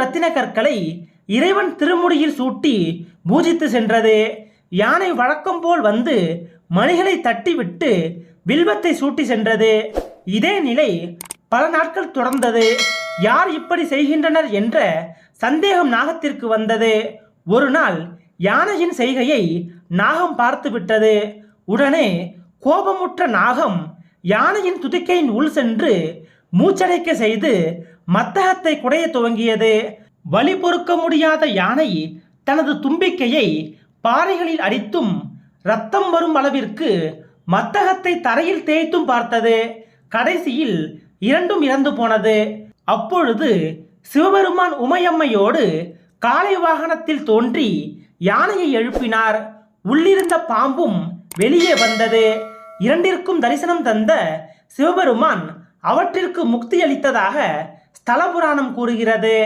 ரத்தின கற்களை இறைவன் திருமுடியில் சூட்டி பூஜித்து சென்றது. யானை வழக்கம் போல் வந்து மணிகளை தட்டிவிட்டு வில்வத்தை சூட்டி சென்றது. இதே நிலை பல நாட்கள் தொடர்ந்தது. யார் இப்படி செய்கின்றனர் என்ற சந்தேகம் நாகத்திற்கு வந்தது. ஒரு நாள் யானையின் செய்கையை நாகம் பார்த்து விட்டது. உடனே கோபமுற்ற நாகம் யானையின் துதிக்கையின் உள் சென்று மூச்சடைக்க செய்து மத்தகத்தை குடைய துவங்கியது. வலி பொறுக்க முடியாத யானை தனது தும்பிக்கையை பாறைகளில் அடித்தும் ரத்தம் வரும் அளவிற்கு மத்தகத்தை தரையில் தேய்த்தும் பார்த்தது. கடைசியில் இரண்டும் இறந்து போனது. அப்பொழுது சிவபெருமான் உமையம்மையோடு காலை வாகனத்தில் தோன்றி யானையை எழுப்பினார். உள்ளிருந்த பாம்பும் வெளியே வந்தது. இரண்டிற்கும் தரிசனம் தந்த சிவபெருமான் அவற்றிற்கு முக்தி அளித்ததாக ஸ்தல புராணம் கூறுகிறது.